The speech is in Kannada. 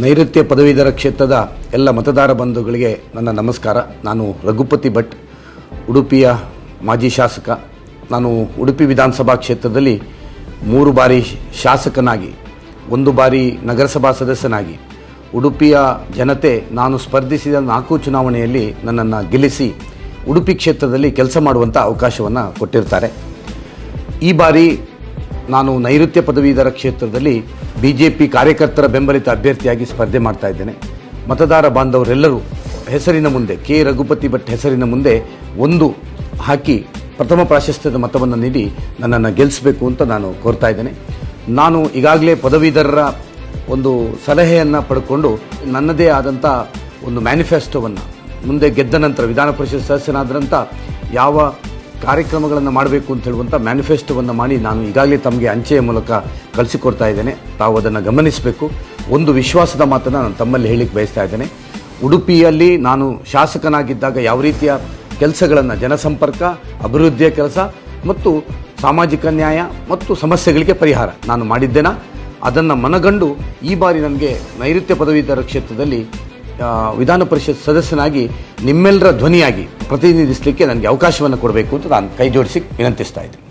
ನೈಋತ್ಯ ಪದವೀಧರ ಕ್ಷೇತ್ರದ ಎಲ್ಲ ಮತದಾರ ಬಂಧುಗಳಿಗೆ ನನ್ನ ನಮಸ್ಕಾರ. ನಾನು ರಘುಪತಿ ಭಟ್, ಉಡುಪಿಯ ಮಾಜಿ ಶಾಸಕ. ನಾನು ಉಡುಪಿ ವಿಧಾನಸಭಾ ಕ್ಷೇತ್ರದಲ್ಲಿ ಮೂರು ಬಾರಿ ಶಾಸಕನಾಗಿ, ಒಂದು ಬಾರಿ ನಗರಸಭಾ ಸದಸ್ಯನಾಗಿ, ಉಡುಪಿಯ ಜನತೆ ನಾನು ಸ್ಪರ್ಧಿಸಿದ ನಾಲ್ಕು ಚುನಾವಣೆಯಲ್ಲಿ ನನ್ನನ್ನು ಗೆಲ್ಲಿಸಿ, ಉಡುಪಿ ಕ್ಷೇತ್ರದಲ್ಲಿ ಕೆಲಸ ಮಾಡುವಂಥ ಅವಕಾಶವನ್ನು ಕೊಟ್ಟಿರ್ತಾರೆ. ಈ ಬಾರಿ ನಾನು ನೈಋತ್ಯ ಪದವೀಧರ ಕ್ಷೇತ್ರದಲ್ಲಿ ಬಿ ಜೆ ಪಿ ಕಾರ್ಯಕರ್ತರ ಬೆಂಬಲಿತ ಅಭ್ಯರ್ಥಿಯಾಗಿ ಸ್ಪರ್ಧೆ ಮಾಡ್ತಾ ಇದ್ದೇನೆ. ಮತದಾರ ಬಾಂಧವರೆಲ್ಲರೂ ಹೆಸರಿನ ಮುಂದೆ, ಕೆ. ರಘುಪತಿ ಭಟ್ ಹೆಸರಿನ ಮುಂದೆ ಒಂದು ಹಾಕಿ ಪ್ರಥಮ ಪ್ರಾಶಸ್ತ್ಯದ ಮತವನ್ನು ನೀಡಿ ನನ್ನನ್ನು ಗೆಲ್ಲಿಸಬೇಕು ಅಂತ ನಾನು ಕೋರ್ತಾ ಇದ್ದೇನೆ. ನಾನು ಈಗಾಗಲೇ ಪದವೀಧರರ ಒಂದು ಸಲಹೆಯನ್ನು ಪಡ್ಕೊಂಡು ನನ್ನದೇ ಆದಂಥ ಒಂದು ಮ್ಯಾನಿಫೆಸ್ಟೋವನ್ನು ಮುಂದೆ ಗೆದ್ದ ನಂತರ ವಿಧಾನ ಪರಿಷತ್ ಸದಸ್ಯನಾದ ನಂತರ ಯಾವ ಕಾರ್ಯಕ್ರಮಗಳನ್ನು ಮಾಡಬೇಕು ಅಂತ ಹೇಳುವಂಥ ಮ್ಯಾನಿಫೆಸ್ಟೋವನ್ನು ಮಾಡಿ ನಾನು ಈಗಾಗಲೇ ತಮಗೆ ಅಂಚೆಯ ಮೂಲಕ ಕಳಿಸಿಕೊಡ್ತಾ ಇದ್ದೇನೆ. ತಾವು ಅದನ್ನು ಗಮನಿಸಬೇಕು. ಒಂದು ವಿಶ್ವಾಸದ ಮಾತನ್ನು ನಾನು ತಮ್ಮಲ್ಲಿ ಹೇಳಿಕ್ಕೆ ಬಯಸ್ತಾ ಇದ್ದೇನೆ. ಉಡುಪಿಯಲ್ಲಿ ನಾನು ಶಾಸಕನಾಗಿದ್ದಾಗ ಯಾವ ರೀತಿಯ ಕೆಲಸಗಳನ್ನು ಜನಸಂಪರ್ಕ, ಅಭಿವೃದ್ಧಿಯ ಕೆಲಸ ಮತ್ತು ಸಾಮಾಜಿಕ ನ್ಯಾಯ ಮತ್ತು ಸಮಸ್ಯೆಗಳಿಗೆ ಪರಿಹಾರ ನಾನು ಮಾಡಿದ್ದೇನಾ. ಅದನ್ನು ಮನಗಂಡು ಈ ಬಾರಿ ನನಗೆ ನೈಋತ್ಯ ಪದವೀಧರ ಕ್ಷೇತ್ರದಲ್ಲಿ ವಿಧಾನ ಪರಿಷತ್ ಸದಸ್ಯನಾಗಿ ನಿಮ್ಮೆಲ್ಲರ ಧ್ವನಿಯಾಗಿ ಪ್ರತಿನಿಧಿಸಲಿಕ್ಕೆ ನನಗೆ ಅವಕಾಶವನ್ನು ಕೊಡಬೇಕು ಅಂತ ನಾನು ಕೈ ಜೋಡಿಸಿ ವಿನಂತಿಸ್ತಾ ಇದ್ದೀನಿ.